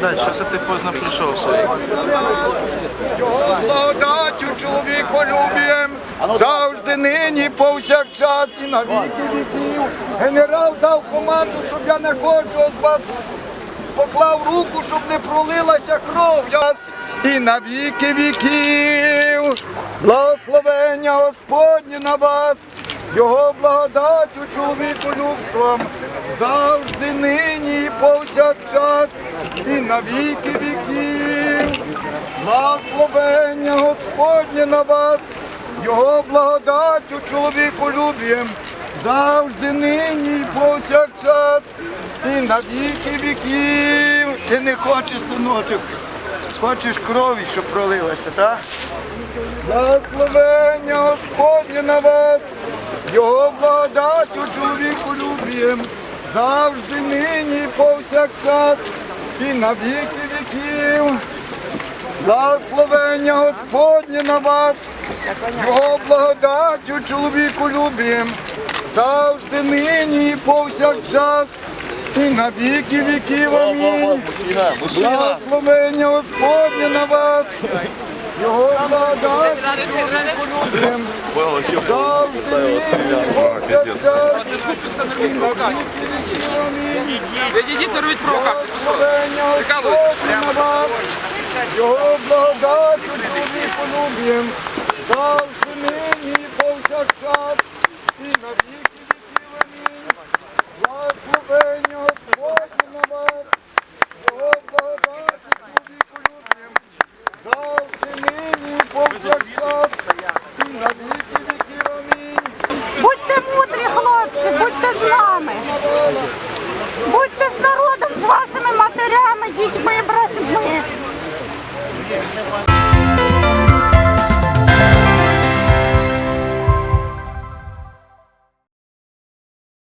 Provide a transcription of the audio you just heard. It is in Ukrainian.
благодать, що це ти поздно прийшов сьогодні? Його благодаттю чоловіколюбієм завжди нині, повсякчас і на віки віків. Генерал дав команду, щоб я на кожного з вас поклав руку, щоб не пролилася кров. І на віки віків. Благословення Господнє на вас, його благодаттю чоловіколюбством завжди нині повсякчас і на віки віків. Благословення Господнє на вас, Його благодаттю чоловіколюбієм, завжди нині і повсякчас, і на віки віків. Ти не хочеш, синочок, хочеш крові, щоб пролилася, так? Благословення Господнє на вас, Його благодаттю чоловіколюбієм, завжди нині і повсякчас, і на віки віків. Благословення Господнє на вас, Його благодаттю чоловіку любим, завжди нині і повсякчас, і на віки віків. Амінь. Благословення Господнє на вас, Його благодаттю чоловіку любим, завжди нині і повсякчас, і на віки віків. Амінь. Відійдіть, не робіть провокацію. ти що? Його благодать чоловіку любим, завжди нині і нами. Будьте з народом, з вашими матерями, дітьми, братьми.